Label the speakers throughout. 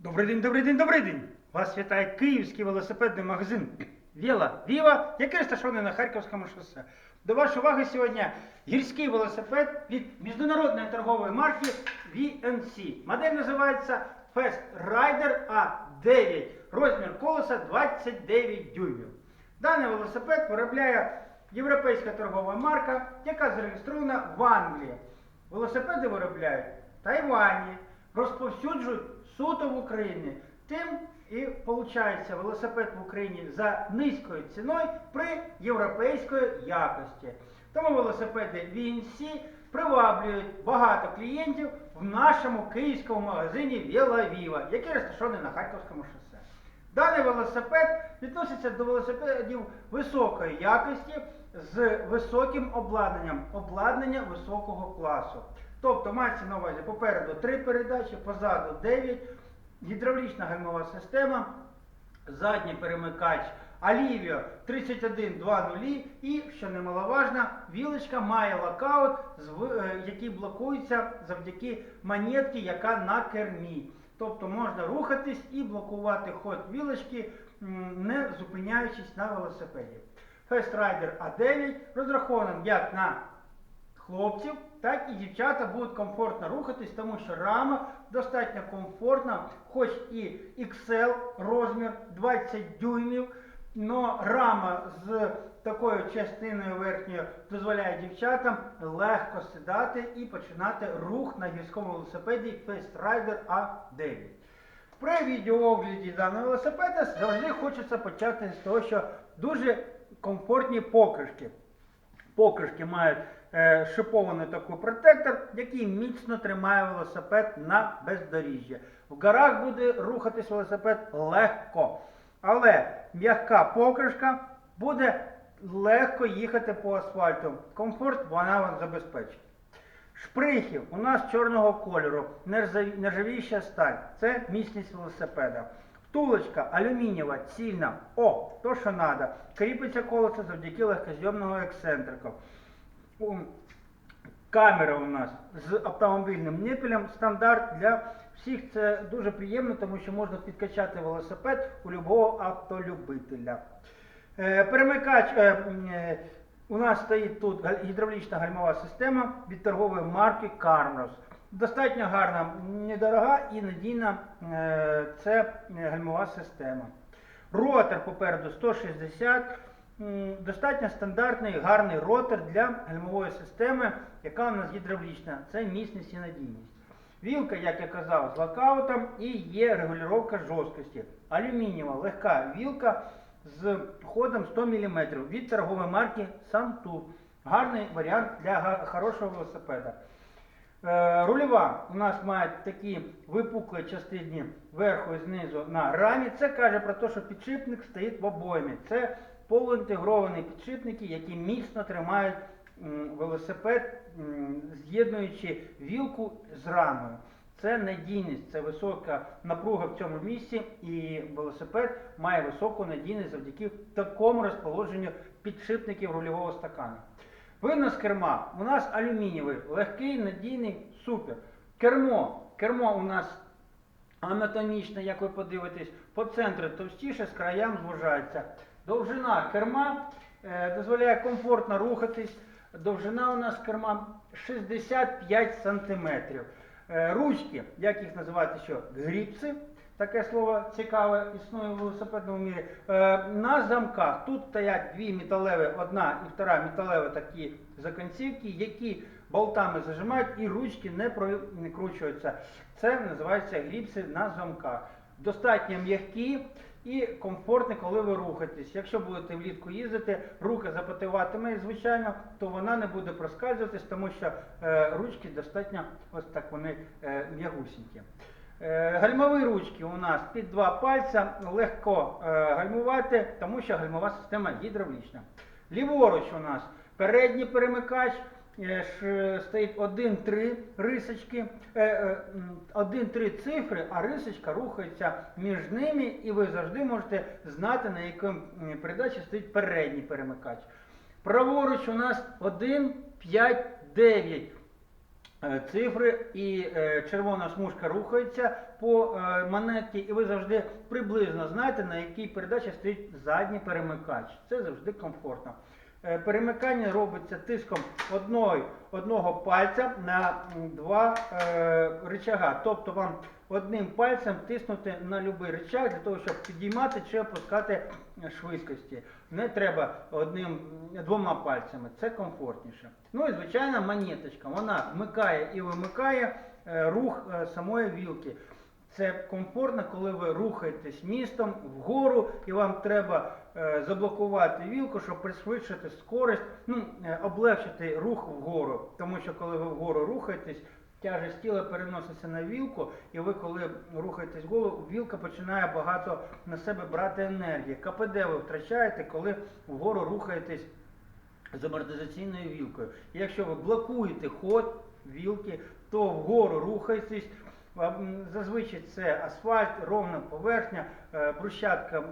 Speaker 1: Добрий день, добрий день, добрий день! Вас вітає київський велосипедний магазин Віла Віва, який розташований на Харківському шосе. До вашої уваги сьогодні гірський велосипед від міжнародної торгової марки VNC. Модель називається Fast Rider A9. Розмір колеса 29 дюймів. Даний велосипед виробляє європейська торгова марка, яка зареєстрована в Англії. Велосипеди виробляють в Тайвані, розповсюджують суто в Україні. Тим і виходить велосипед в Україні за низькою ціною при європейської якості. Тому велосипеди VNC приваблюють багато клієнтів в нашому київському магазині Віла Віва, який розташований на Харківському шосе. Даний велосипед відноситься до велосипедів високої якості з високим обладнанням, обладнання високого класу. Тобто мається на увазі попереду 3 передачі, позаду 9, гідравлічна гальмова система, задній перемикач Alivio 3120 і, що немаловажно, вілочка має локаут, е, який блокується завдяки монетці, яка на кермі. Тобто можна рухатись і блокувати ход вілочки, не зупиняючись на велосипеді. Fast Rider A9 розрахований як на хлопців, так і дівчата будуть комфортно рухатись, тому що рама достатньо комфортна, хоч і XL розмір 20 дюймів, але рама з такою частиною верхньою дозволяє дівчатам легко сідати і починати рух на гірському велосипеді Fast Rider A9. При відеоогляді даного велосипеда завжди хочеться почати з того, що дуже комфортні покришки. Покришки мають е, шипований такий протектор, який міцно тримає велосипед на бездоріжжя. В горах буде рухатись велосипед легко. Але м'яка покришка буде легко їхати по асфальту. Комфорт вона вам забезпечить. Шприхи у нас чорного кольору, нержаві- нержавіюча сталь. Це міцність велосипеда. Втулочка алюмінієва, цільна. О, то що треба. Кріпиться колесо завдяки легкозйомного ексцентрику. Камера у нас з автомобільним нипелем. Стандарт для всіх це дуже приємно, тому що можна підкачати велосипед у любого автолюбителя. Е, Перемикач е, е, у нас стоїть тут гідравлічна гальмова система від торгової марки Carnos. Достатньо гарна, недорога і надійна е, це е, гальмова система. Ротор попереду 160. Достатньо стандартний гарний ротор для гальмової системи, яка у нас гідравлічна. Це міцність і надійність. Вілка, як я казав, з локаутом і є регулювання жорсткості. Алюмінієва легка вілка з ходом 100 мм від торгової марки Santu. Гарний варіант для хорошого велосипеда. Е, Рульова у нас має такі випуклі частини верху і знизу на рамі. Це каже про те, що підшипник стоїть в обоймі. Це полуінтегровані підшипники, які міцно тримають велосипед, з'єднуючи вілку з рамою. Це надійність, це висока напруга в цьому місці, і велосипед має високу надійність завдяки такому розположенню підшипників рульового стакану. Винос керма у нас алюмінієвий, легкий, надійний, супер. Кермо. Кермо у нас анатомічне, як ви подивитесь, по центру товстіше, з краям звужається. Довжина керма е, дозволяє комфортно рухатись. Довжина у нас керма 65 см. Е, ручки, як їх називати що? Гріпси. Таке слово цікаве існує в велосипедному мірі. Е, на замках тут стоять дві металеві, одна і втора металеві такі закінцівки, які болтами зажимають і ручки не прокручуються. Це називається гріпси на замках. Достатньо м'які і комфортні, коли ви рухаєтесь. Якщо будете влітку їздити, рука запотіватиме, звичайно, то вона не буде проскальзуватись, тому що е, ручки достатньо ось так вони е, м'ягусінькі. Е, Гальмові ручки у нас під два пальця легко е, гальмувати, тому що гальмова система гідравлічна. Ліворуч у нас передній перемикач, стоїть 1-3 рисочки, 1-3 цифри, а рисочка рухається між ними, і ви завжди можете знати, на якій передачі стоїть передній перемикач. Праворуч у нас 1, 5, 9. е, цифри і е, червона смужка рухається по е, монетці, і ви завжди приблизно знаєте, на якій передачі стоїть задній перемикач. Це завжди комфортно. Е, Перемикання робиться тиском одної, одного пальця на два е, рычага. Тобто вам одним пальцем тиснути на будь-який рычаг для того, щоб підіймати чи опускати швидкості. Не треба одним двома пальцями, це комфортніше. Ну і звичайно монеточка. Вона вмикає і вимикає е, рух е, самої вілки. Це комфортно, коли ви рухаєтесь містом вгору і вам треба е, заблокувати вілку, щоб пришвидшити скорість, ну, е, облегшити рух вгору. Тому що коли ви вгору рухаєтесь, тяжесть тіла переноситься на вілку, і ви, коли рухаєтесь вгору, вілка починає багато на себе брати енергії. КПД ви втрачаєте, коли вгору рухаєтесь з амортизаційною вілкою. І якщо ви блокуєте ход вілки, то вгору рухаєтесь. М, Зазвичай це асфальт, ровна поверхня, е, брусчатка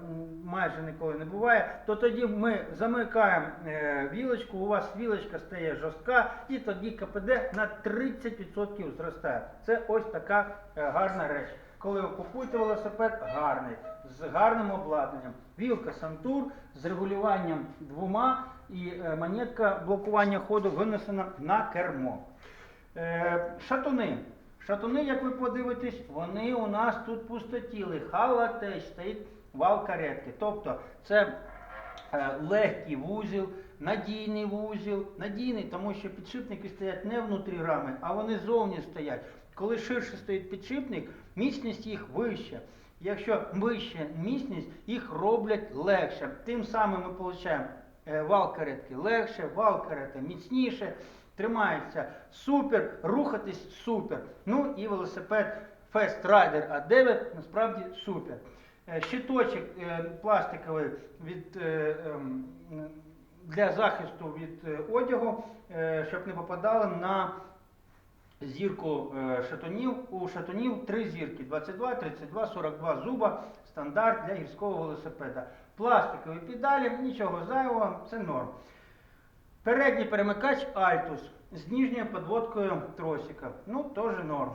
Speaker 1: майже ніколи не буває. То тоді ми замикаємо е, вілочку, у вас вілочка стає жорстка, і тоді КПД на 30% зростає. Це ось така е, гарна реч. Коли ви купуєте велосипед, гарний, з гарним обладнанням. Вілка Сантур з регулюванням двома і е, монетка блокування ходу винесена на кермо. Е, Шатуни. Шатуни, як ви подивитесь, вони у нас тут пустотіли. Халатеч стоїть вал каретки. Тобто це е, легкий вузіл, надійний вузіл, надійний, тому що підшипники стоять не внутрі рами, а вони зовні стоять. Коли ширше стоїть підшипник, міцність їх вища. Якщо вища міцність, їх роблять легше. Тим самим ми отримуємо е, вал каретки легше, вал карети міцніше, тримається супер, рухатись супер. Ну і велосипед Fast Rider A9 насправді супер. Е, Щиточок е, пластиковий від, е, ем, для захисту від одягу, щоб не попадало на зірку шатунів. У шатунів три зірки 22, 32, 42 зуба, стандарт для гірського велосипеда. Пластикові педалі, нічого зайвого, це норм. Передній перемикач Altus з нижньою подводкою тросика. Ну, теж норм.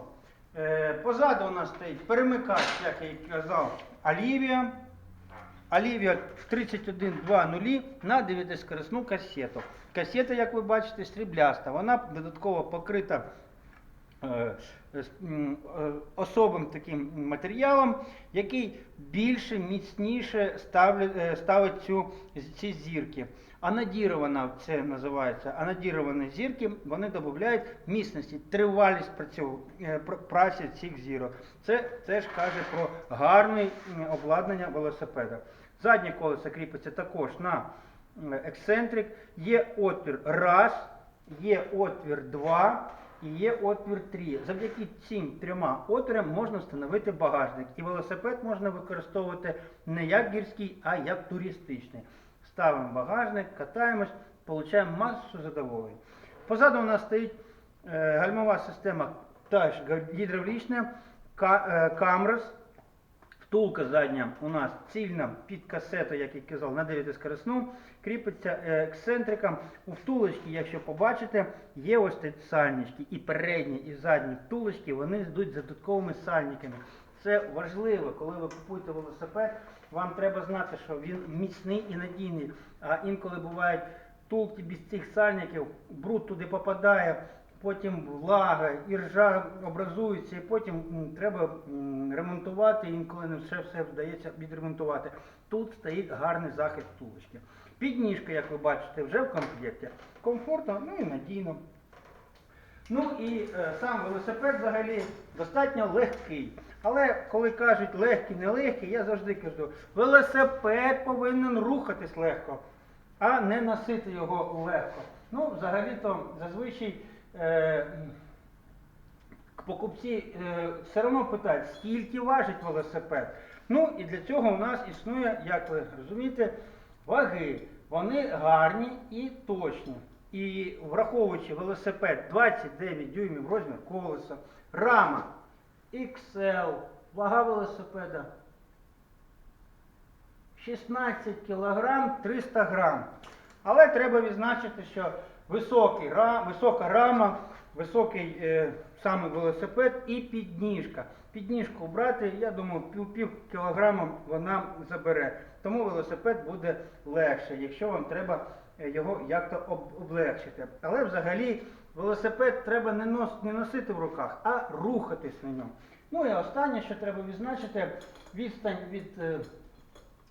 Speaker 1: Е, позаду у нас стоїть перемикач, як я і казав, Олівія. Олівія 3120 на 9-скорисну касету. Касета, як ви бачите, срібляста. Вона додатково покрита особим таким матеріалом, який більше, міцніше ставлять, е, ставить цю, ці зірки. Анодірована це називається. Анодіровані зірки вони додають міцності, тривалість е, праці цих зірок. Це теж каже про гарне обладнання велосипеда. Заднє колесо кріпиться також на ексцентрик. Є отвір раз, є отвір 2 і є отвір 3. Завдяки цим трьома отворам можна встановити багажник. І велосипед можна використовувати не як гірський, а як туристичний. Ставимо багажник, катаємось, отримуємо масу задоволень. Позаду у нас стоїть е, гальмова система теж гідравлічна, ка, Камрос. Втулка задня у нас цільна під касету, як я казав, на 9 скоросну, кріпиться е, ексцентриком. У втулочці, якщо побачите, є ось ці сальнички. І передні, і задні втулочки, вони йдуть з додатковими сальниками. Це важливо, коли ви купуєте велосипед, вам треба знати, що він міцний і надійний. А інколи бувають втулки без цих сальників, бруд туди попадає, потім влага, і ржа образується, і потім треба ремонтувати, інколи не все, все вдається відремонтувати. Тут стоїть гарний захист втулочки. Підніжка, як ви бачите, вже в комплекті. Комфортно, ну і надійно. Ну і е, сам велосипед взагалі достатньо легкий. Але коли кажуть легкий, нелегкий, я завжди кажу, велосипед повинен рухатись легко, а не носити його легко. Ну, взагалі-то зазвичай покупці е, все одно питають, скільки важить велосипед. Ну і для цього у нас існує, як ви розумієте, ваги. Вони гарні і точні. І враховуючи велосипед 29 дюймів розмір колеса, рама XL, вага велосипеда 16 кг 300 грам. Але треба відзначити, що високий, висока рама високий е, саме велосипед і підніжка. Підніжку брати, я думаю, пів, пів кілограма вона забере. Тому велосипед буде легше, якщо вам треба е, його як-то об- облегшити. Але взагалі велосипед треба не, нос, не носити в руках, а рухатись на ньому. Ну і останнє, що треба відзначити, відстань від е,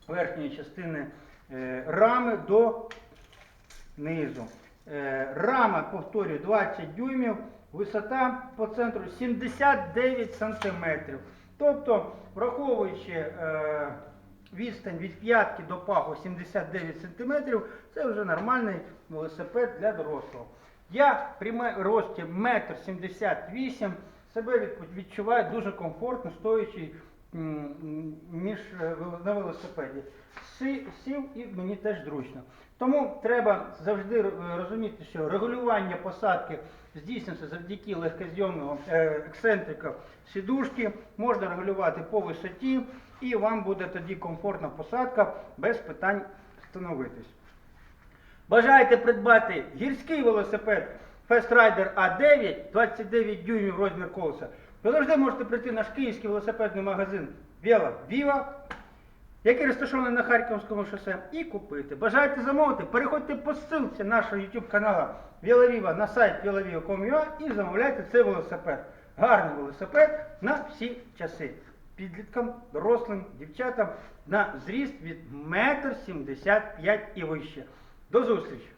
Speaker 1: верхньої частини е, рами до низу. Е, Рама, повторюю, 20 дюймів, висота по центру 79 сантиметрів. Тобто, враховуючи е, відстань від п'ятки до паху 79 сантиметрів, це вже нормальний велосипед для дорослого. Я при рості 1,78 м себе відчуваю дуже комфортно, стоячи між е, на велосипеді. Сів і мені теж зручно. Тому треба завжди е, розуміти, що регулювання посадки здійснюється завдяки легкозйомного е, ексцентрика сідушки, можна регулювати по висоті, і вам буде тоді комфортна посадка без питань становитись. Бажаєте придбати гірський велосипед Fast Rider A9, 29 дюймів розмір колеса, ви завжди можете прийти в наш київський велосипедний магазин Віла Віва, який розташований на Харківському шосе, і купити. Бажаєте замовити, переходьте по ссылці нашого YouTube каналу Віва на сайт vilaviva.com.ua і замовляйте цей велосипед. Гарний велосипед на всі часи. Підліткам, дорослим, дівчатам на зріст від 1,75 м і вище. До зустрічі!